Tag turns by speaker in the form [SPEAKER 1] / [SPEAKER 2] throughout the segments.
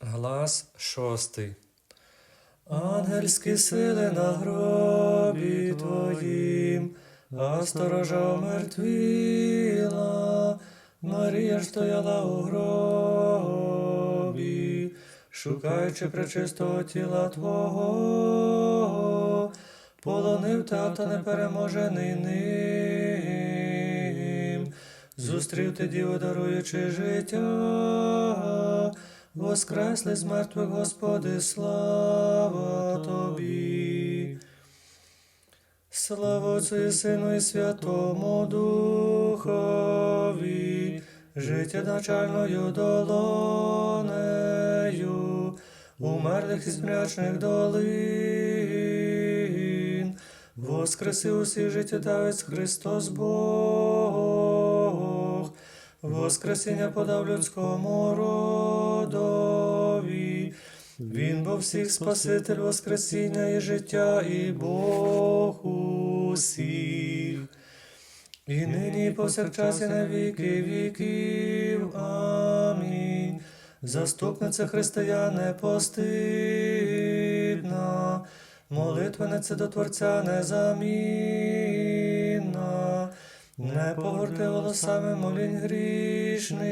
[SPEAKER 1] Глас шостий. Ангельські сили на гробі твоїм, а сторожа омертвіла, Марія ж стояла у гробі, шукаючи пречистого тіла Твого, полонив тата непереможений ним, зустрів ти діву, даруючи життя, воскресли з мертвих, Господи, слава Тобі. Слава Отцю і Сину і Святому Духові, життя начальною долонею, умерлих і змрячних долин, воскреси усіх життєдавець Христос Бог, воскресіння подав людському родові. Він був всіх Спаситель, Воскресіння і життя, і Бог усіх. І нині, і повсякчас, і на віки віків. Амінь. Заступниця Христия непостидна, молитвениця до Творця незамінна, не погорти волосами молінь грішників,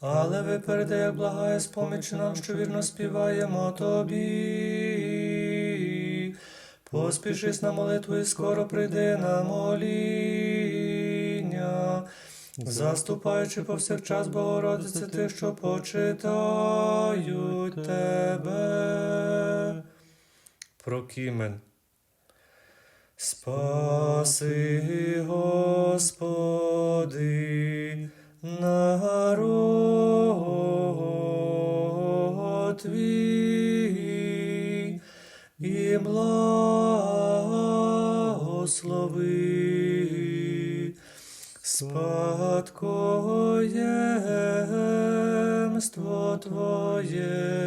[SPEAKER 1] але випереди, як благає споміч нам, що вірно співаємо тобі. Поспішись на молитву і скоро прийди на моління, заступаючи повсякчас Богородице тих, що почитають тебе. Прокімен. Спаси, Господи, народ твій, і благослови спадкоємство Твоє.